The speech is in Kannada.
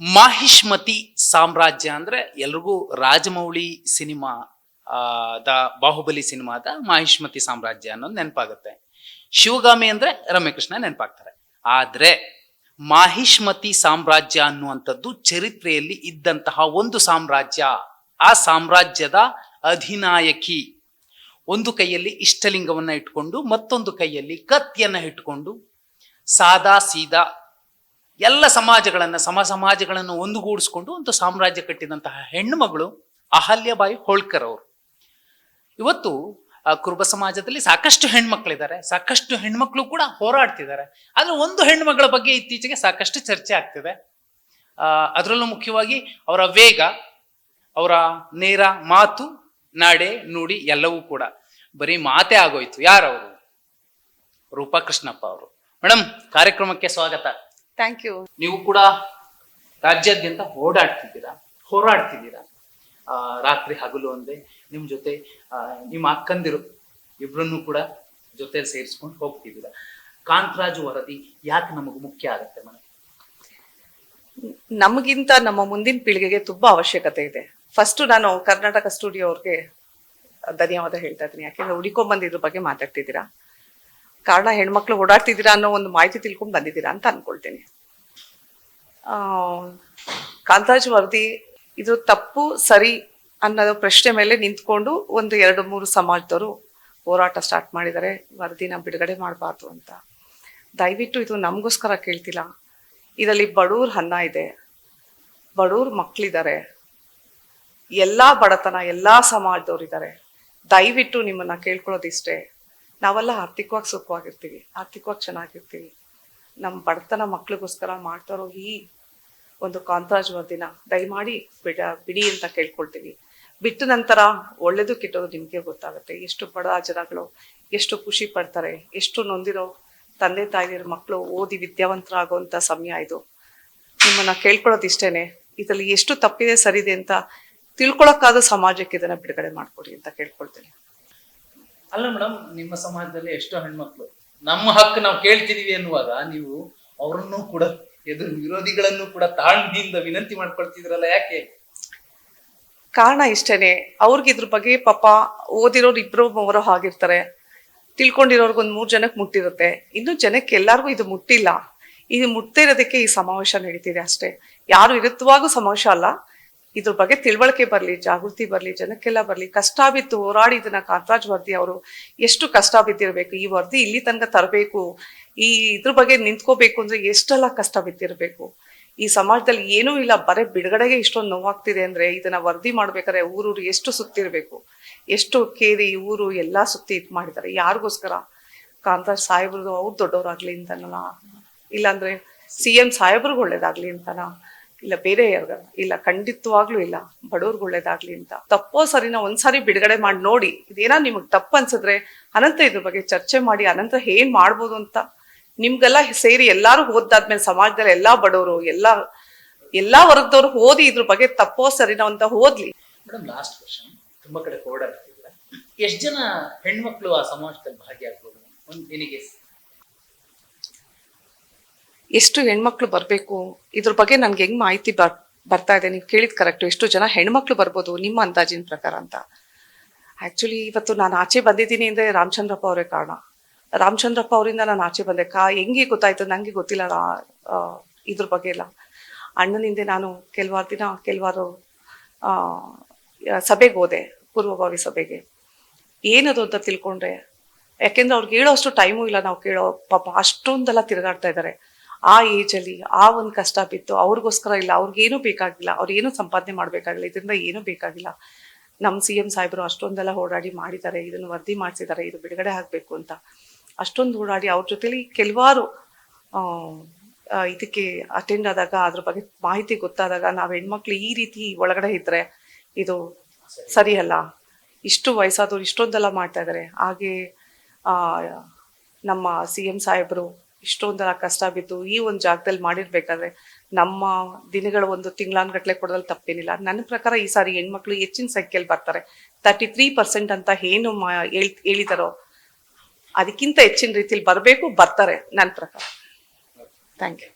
ಮಾಹಿಷ್ಮತಿ ಸಾಮ್ರಾಜ್ಯ ಅಂದ್ರೆ ಎಲ್ರಿಗೂ ರಾಜಮೌಳಿ ಸಿನಿಮಾ ದ ಬಾಹುಬಲಿ ಸಿನಿಮಾದ ಮಾಹಿಷ್ಮತಿ ಸಾಮ್ರಾಜ್ಯ ಅನ್ನೋದು ನೆನಪಾಗುತ್ತೆ. ಶಿವಗಾಮಿ ಅಂದ್ರೆ ರಮ್ಯಕೃಷ್ಣ ನೆನಪಾಗ್ತಾರೆ. ಆದ್ರೆ ಮಾಹಿಷ್ಮತಿ ಸಾಮ್ರಾಜ್ಯ ಅನ್ನುವಂಥದ್ದು ಚರಿತ್ರೆಯಲ್ಲಿ ಇದ್ದಂತಹ ಒಂದು ಸಾಮ್ರಾಜ್ಯ, ಆ ಸಾಮ್ರಾಜ್ಯದ ಅಧಿನಾಯಕಿ. ಒಂದು ಕೈಯಲ್ಲಿ ಇಷ್ಟಲಿಂಗವನ್ನ ಇಟ್ಕೊಂಡು ಮತ್ತೊಂದು ಕೈಯಲ್ಲಿ ಕತ್ತಿಯನ್ನ ಇಟ್ಕೊಂಡು ಸಾದಾ ಸೀದಾ ಎಲ್ಲ ಸಮಾಜಗಳನ್ನು ಸಮ ಸಮಾಜಗಳನ್ನು ಒಂದುಗೂಡಿಸ್ಕೊಂಡು ಒಂದು ಸಾಮ್ರಾಜ್ಯ ಕಟ್ಟಿದಂತಹ ಹೆಣ್ಣುಮಗಳು ಅಹಲ್ಯಬಾಯಿ ಹೋಳ್ಕರ್ ಅವರು. ಇವತ್ತು, ಆ, ಕುರುಬ ಸಮಾಜದಲ್ಲಿ ಸಾಕಷ್ಟು ಹೆಣ್ಮಕ್ಳಿದ್ದಾರೆ. ಸಾಕಷ್ಟು ಹೆಣ್ಮಕ್ಳು ಕೂಡ ಹೋರಾಡ್ತಿದ್ದಾರೆ. ಆದರೆ ಒಂದು ಹೆಣ್ಮಗಳ ಬಗ್ಗೆ ಇತ್ತೀಚೆಗೆ ಸಾಕಷ್ಟು ಚರ್ಚೆ ಆಗ್ತಿದೆ. ಅದರಲ್ಲೂ ಮುಖ್ಯವಾಗಿ ಅವರ ವೇಗ, ಅವರ ನೇರ ಮಾತು, ನಾಡೆ, ನುಡಿ ಎಲ್ಲವೂ ಕೂಡ. ಬರೀ ಮಾತೇ ಆಗೋಯ್ತು. ಯಾರವರು? ರೂಪಾ ಕೃಷ್ಣಪ್ಪ ಅವರು. ಮೇಡಮ್ ಕಾರ್ಯಕ್ರಮಕ್ಕೆ ಸ್ವಾಗತ. ಥ್ಯಾಂಕ್ ಯು ನೀವು ಕೂಡ ರಾಜ್ಯಾದ್ಯಂತ ಓಡಾಡ್ತಿದ್ದೀರಾ ಹೋರಾಡ್ತಿದ್ದೀರಾ? ಆ, ರಾತ್ರಿ ಹಗಲು ಒಂದೇ ನಿಮ್ ಜೊತೆ ಆ, ನಿಮ್ಮ ಅಕ್ಕಂದಿರು ಇಬ್ಬರನ್ನು ಕೂಡ ಜೊತೆ ಸೇರಿಸ್ಕೊಂಡು ಹೋಗ್ತಿದ್ದೀರಾ? ಕಾಂತರಾಜು ವರದಿ ಯಾಕೆ ನಮಗೆ ಮುಖ್ಯ ಆಗತ್ತೆ ಮನೆ ನಮಗಿಂತ ನಮ್ಮ ಮುಂದಿನ ಪೀಳಿಗೆಗೆ ತುಂಬಾ ಅವಶ್ಯಕತೆ ಇದೆ. ಫಸ್ಟ್ ನಾನು ಕರ್ನಾಟಕ ಸ್ಟುಡಿಯೋ ಅವ್ರಿಗೆ ಧನ್ಯವಾದ ಹೇಳ್ತಾ ಇದ್ದೀನಿ. ಯಾಕೆಂದ್ರೆ ಹುಡುಕೊಂಡ್ ಬಂದಿದ್ರ ಬಗ್ಗೆ ಮಾತಾಡ್ತಿದ್ದೀರಾ? ಕಾರಣ ಹೆಣ್ಮಕ್ಳು ಓಡಾಡ್ತಿದ್ದೀರಾ ಅನ್ನೋ ಒಂದು ಮಾಹಿತಿ ತಿಳ್ಕೊಂಡು ಬಂದಿದ್ದೀರಾ ಅಂತ ಅನ್ಕೊಳ್ತೀನಿ. ಆ, ಕಾಂತರಾಜ್ ವರದಿ ಇದು ತಪ್ಪು ಸರಿ ಅನ್ನೋದು ಪ್ರಶ್ನೆ ಮೇಲೆ ನಿಂತ್ಕೊಂಡು ಒಂದು ಎರಡು ಮೂರು ಸಮಾಜದವರು ಹೋರಾಟ ಸ್ಟಾರ್ಟ್ ಮಾಡಿದ್ದಾರೆ ವರದಿನ ಬಿಡುಗಡೆ ಮಾಡಬಾರ್ದು ಅಂತ. ದಯವಿಟ್ಟು ಇದು ನಮಗೋಸ್ಕರ ಕೇಳ್ತಿಲ್ಲ. ಇದರಲ್ಲಿ ಬಡವ್ರ ಅನ್ನ ಇದೆ. ಬಡವ್ರ ಮಕ್ಕಳಿದ್ದಾರೆ ಎಲ್ಲ ಬಡತನ ಎಲ್ಲ ಸಮಾಜದವ್ರು ಇದ್ದಾರೆ ದಯವಿಟ್ಟು ನಿಮ್ಮನ್ನ ಕೇಳ್ಕೊಳ್ಳೋದಿಷ್ಟೇ. ನಾವೆಲ್ಲ ಆರ್ಥಿಕವಾಗಿ ಸುಖವಾಗಿರ್ತೀವಿ, ಆರ್ಥಿಕವಾಗಿ ಚೆನ್ನಾಗಿರ್ತೀವಿ. ನಮ್ಮ ಬಡತನ ಮಕ್ಳಿಗೋಸ್ಕರ ಮಾಡ್ತಾರೋ ಈ ಒಂದು ಕಾಂತರಾಜ್ ದಿನ, ದಯಮಾಡಿ ಬಿಡ, ಬಿಡಿ ಅಂತ ಕೇಳ್ಕೊಳ್ತೀವಿ. ಬಿಟ್ಟ ನಂತರ ಒಳ್ಳೇದು ಕೆಟ್ಟೋದು ನಿಮಗೆ ಗೊತ್ತಾಗುತ್ತೆ. ಎಷ್ಟು ಬಡ ಜನಗಳು, ಎಷ್ಟು ಖುಷಿ ಪಡ್ತಾರೆ, ಎಷ್ಟು ನೊಂದಿರೋ ತಂದೆ ತಾಯಿಯರ ಮಕ್ಕಳು ಓದಿ ವಿದ್ಯಾವಂತರಾಗುವಂಥ ಸಮಯ ಇದು. ನಿಮ್ಮನ್ನು ಕೇಳ್ಕೊಳ್ಳೋದು ಇಷ್ಟೇನೆ ಇದರಲ್ಲಿ ಎಷ್ಟು ತಪ್ಪಿದೆ, ಸರಿದೆ ಅಂತ ತಿಳ್ಕೊಳಕ್ಕಾದ ಸಮಾಜಕ್ಕೆ ಇದನ್ನು ಬಿಡುಗಡೆ ಮಾಡಿಕೊಡಿ ಅಂತ ಕೇಳ್ಕೊಳ್ತೀನಿ. ಅಲ್ಲ ಮೇಡಮ್, ನಿಮ್ಮ ಸಮಾಜದಲ್ಲಿ ಎಷ್ಟೋ ಹೆಣ್ಮಕ್ಳು. ನಮ್ಮ ಹಕ್ಕು ನಾವು ಕೇಳ್ತಿದೀವಿ ಅನ್ನುವಾಗ ನೀವು ಅವರನ್ನು ಕೂಡ, ಎದುರು ವಿರೋಧಿಗಳನ್ನು ಕೂಡ ತಾಳ್ಮೆಯಿಂದ ವಿನಂತಿ ಮಾಡ್ಕೊಳ್ತಿದ್ರಲ್ಲ ಯಾಕೆ? ಕಾರಣ ಇಷ್ಟೇನೆ. ಅವ್ರಿಗೆ ಇದ್ರ ಬಗ್ಗೆ ಪಾಪ ಓದಿರೋರು ಇಬ್ರು ಮೂವರು ಆಗಿರ್ತಾರೆ ತಿಳ್ಕೊಂಡಿರೋರ್ಗ ಒಂದ್ ಮೂರ್ ಜನಕ್ಕೆ ಮುಟ್ಟಿರುತ್ತೆ. ಇನ್ನು ಜನಕ್ಕೆ ಎಲ್ಲಾರ್ಗೂ ಇದು ಮುಟ್ಟಿಲ್ಲ. ಇದು ಇರೋದಕ್ಕೆ ಈ ಸಮಾವೇಶ ನಡೀತಿದೆ ಅಷ್ಟೇ. ಯಾರು ಇರುತ್ತವಾಗೂ ಸಮಾವೇಶ ಅಲ್ಲ. ಇದ್ರ ಬಗ್ಗೆ ತಿಳುವಳಿಕೆ ಬರ್ಲಿ, ಜಾಗೃತಿ ಬರ್ಲಿ, ಜನಕ್ಕೆಲ್ಲ ಬರಲಿ, ಕಷ್ಟ ಬಿತ್ತು ಹೋರಾಡಿ ಇದನ್ನ ಕಾಂತರಾಜ್ ವರದಿ ಅವರು ಎಷ್ಟು ಕಷ್ಟ ಬಿದ್ದಿರ್ಬೇಕು, ಈ ವರದಿ ಇಲ್ಲಿ ತನಕ ತರಬೇಕು, ಈ ಇದ್ರ ಬಗ್ಗೆ ನಿಂತ್ಕೋಬೇಕು ಅಂದ್ರೆ ಎಷ್ಟೆಲ್ಲ ಕಷ್ಟ ಬಿದ್ದಿರ್ಬೇಕು. ಈ ಸಮಾಜದಲ್ಲಿ ಏನೂ ಇಲ್ಲ, ಬರೇ ಬಿಡುಗಡೆಗೆ ಇಷ್ಟೊಂದು ನೋವಾಗ್ತಿದೆ ಅಂದ್ರೆ ಇದನ್ನ ವರದಿ ಮಾಡ್ಬೇಕಾದ್ರೆ ಊರೂರು ಎಷ್ಟು ಸುತ್ತಿರ್ಬೇಕು, ಎಷ್ಟು ಕೇರಿ, ಊರು ಎಲ್ಲಾ ಸುತ್ತಿ ಇದ್ ಮಾಡಿದ್ದಾರೆ. ಯಾರಿಗೋಸ್ಕರ? ಕಾಂತರಾಜ್ ಸಾಹೇಬ್ರದ್ದು ಅವ್ರು ದೊಡ್ಡವ್ರಾಗ್ಲಿ ಅಂತನಲ್ಲ, ಇಲ್ಲಾಂದ್ರೆ ಸಿ ಎಂ ಸಾಹೇಬ್ರಿಗೆ ಒಳ್ಳೇದಾಗ್ಲಿ ಅಂತನ? ಇಲ್ಲ, ಬೇರೆ ಯಾರ ಇಲ್ಲ, ಖಂಡಿತವಾಗ್ಲೂ ಇಲ್ಲ. ಬಡವ್ರಿಗೆ ಒಳ್ಳೇದಾಗ್ಲಿ ಅಂತ. ತಪ್ಪೋ ಸರಿನ ಒಂದ್ಸಾರಿ ಬಿಡುಗಡೆ ಮಾಡಿ ನೋಡಿ. ಇದೇನೋ ನಿಮಗ್ ತಪ್ಪು ಅನ್ಸಿದ್ರೆ ಅನಂತ ಇದ್ರ ಬಗ್ಗೆ ಚರ್ಚೆ ಮಾಡಿ ಅನಂತ ಏನ್ ಮಾಡ್ಬೋದು ಅಂತ. ನಿಮ್ಗೆಲ್ಲ ಸೇರಿ ಎಲ್ಲಾರು ಓದ್ದಾದ್ಮೇಲೆ ಸಮಾಜದಲ್ಲಿ ಎಲ್ಲಾ ಬಡವರು, ಎಲ್ಲಾ ಎಲ್ಲಾ ವರ್ಗದವ್ರು ಓದಿ ಇದ್ರ ಬಗ್ಗೆ ತಪ್ಪೋ ಸರಿನ ಅಂತ ಓದ್ಲಿ. ಲಾಸ್ಟ್ ಕ್ವಶನ್ ತುಂಬಾ ಕಡೆ ಓಡಾಡ್ತಿದ್ರ ಎಷ್ಟು ಜನ ಹೆಣ್ಮಕ್ಳು ಆ ಸಮಾಜದಲ್ಲಿ ಭಾಗಿಯಾಗ್ಬೋದು? ಒಂದು, ನಿನಗೆ ಎಷ್ಟು ಹೆಣ್ಮಕ್ಳು ಬರಬೇಕು? ಇದ್ರ ಬಗ್ಗೆ ನನ್ಗೆ ಹೆಂಗ್ ಮಾಹಿತಿ ಬರ್, ಬರ್ತಾ ಇದೆ, ನೀವು ಕೇಳಿದ ಕರೆಕ್ಟ್ ಎಷ್ಟು ಜನ ಹೆಣ್ಮಕ್ಳು ಬರ್ಬೋದು ನಿಮ್ಮ ಅಂದಾಜಿನ ಪ್ರಕಾರ ಅಂತ. ಆಕ್ಚುಲಿ ಇವತ್ತು ನಾನು ಆಚೆ ಬಂದಿದ್ದೀನಿ ಅಂದ್ರೆ ರಾಮಚಂದ್ರಪ್ಪ ಅವರೇ ಕಾರಣ. ರಾಮಚಂದ್ರಪ್ಪ ಅವರಿಂದ ನಾನು ಆಚೆ ಬಂದೆ. ಕಾ, ಹೆಂಗೆ ಗೊತ್ತಾಯ್ತು? ನಂಗೆ ಗೊತ್ತಿಲ್ಲ ರಾ- ಇದ್ರ ಬಗ್ಗೆ ಎಲ್ಲ. ಅಣ್ಣನಿಂದೆ ನಾನು ಕೆಲವಾರು ದಿನ, ಕೆಲವಾರು ಸಭೆಗೆ ಹೋದೆ, ಪೂರ್ವಭಾವಿ ಸಭೆಗೆ. ಏನದು ಅಂತ ತಿಳ್ಕೊಂಡ್ರೆ, ಯಾಕೆಂದ್ರೆ ಅವ್ರಿಗೆ ಹೇಳೋ ಅಷ್ಟು ಟೈಮು ಇಲ್ಲ. ನಾವು ಕೇಳೋ ಪಾಪ ಅಷ್ಟೊಂದೆಲ್ಲ ತಿರುಗಾಡ್ತಾ ಇದ್ದಾರೆ ಆ ಏಜಲ್ಲಿ ಆ ಒಂದು ಕಷ್ಟ ಬಿತ್ತು, ಅವ್ರಿಗೋಸ್ಕರ ಇಲ್ಲ ಅವ್ರಿಗೇನು ಬೇಕಾಗಿಲ್ಲ ಅವ್ರೇನು ಸಂಪಾದನೆ ಮಾಡ್ಬೇಕಾಗಿಲ್ಲ, ಇದರಿಂದ ಏನೂ ಬೇಕಾಗಿಲ್ಲ. ನಮ್ಮ ಸಿ ಎಂ ಸಾಹೇಬರು ಅಷ್ಟೊಂದೆಲ್ಲ ಓಡಾಡಿ ಮಾಡಿದ್ದಾರೆ, ಇದನ್ನು ವರದಿ ಮಾಡಿಸಿದ್ದಾರೆ, ಇದು ಬಿಡುಗಡೆ ಆಗಬೇಕು ಅಂತ. ಅಷ್ಟೊಂದು ಓಡಾಡಿ ಅವ್ರ ಜೊತೆಲಿ ಕೆಲವಾರು ಇದಕ್ಕೆ ಅಟೆಂಡ್ ಆದಾಗ, ಅದ್ರ ಬಗ್ಗೆ ಮಾಹಿತಿ ಗೊತ್ತಾದಾಗ ನಾವು ಹೆಣ್ಮಕ್ಳು ಈ ರೀತಿ ಒಳಗಡೆ ಇದ್ದರೆ ಇದು ಸರಿಯಲ್ಲ ಇಷ್ಟು ವಯಸ್ಸಾದವ್ರು ಇಷ್ಟೊಂದೆಲ್ಲ ಮಾಡ್ತಾ ಇದ್ದಾರೆ ಹಾಗೆ ನಮ್ಮ ಸಿ ಎಂ ಸಾಹೇಬರು ಇಷ್ಟೊಂದೆಲ್ಲ ಕಷ್ಟ ಬಿದ್ದು ಈ ಒಂದು ಜಾಗದಲ್ಲಿ ಮಾಡಿರ್ಬೇಕಾದ್ರೆ ನಮ್ಮ ದಿನಗಳ ಒಂದು ತಿಂಗಳಾನ್ಗಟ್ಲೆ ಕೊಡೋದ್ರಲ್ಲಿ ತಪ್ಪೇನಿಲ್ಲ. ನನ್ನ ಪ್ರಕಾರ ಈ ಸಾರಿ ಹೆಣ್ಮಕ್ಳು ಹೆಚ್ಚಿನ ಸಂಖ್ಯೆಯಲ್ಲಿ ಬರ್ತಾರೆ. ತರ್ಟಿ ತ್ರೀ ಪರ್ಸೆಂಟ್ ಅಂತ ಏನು ಹೇಳಿದಾರೋ ಅದಕ್ಕಿಂತ ಹೆಚ್ಚಿನ ರೀತಿಯಲ್ಲಿ ಬರಬೇಕು, ಬರ್ತಾರೆ ನನ್ನ ಪ್ರಕಾರ. Thank you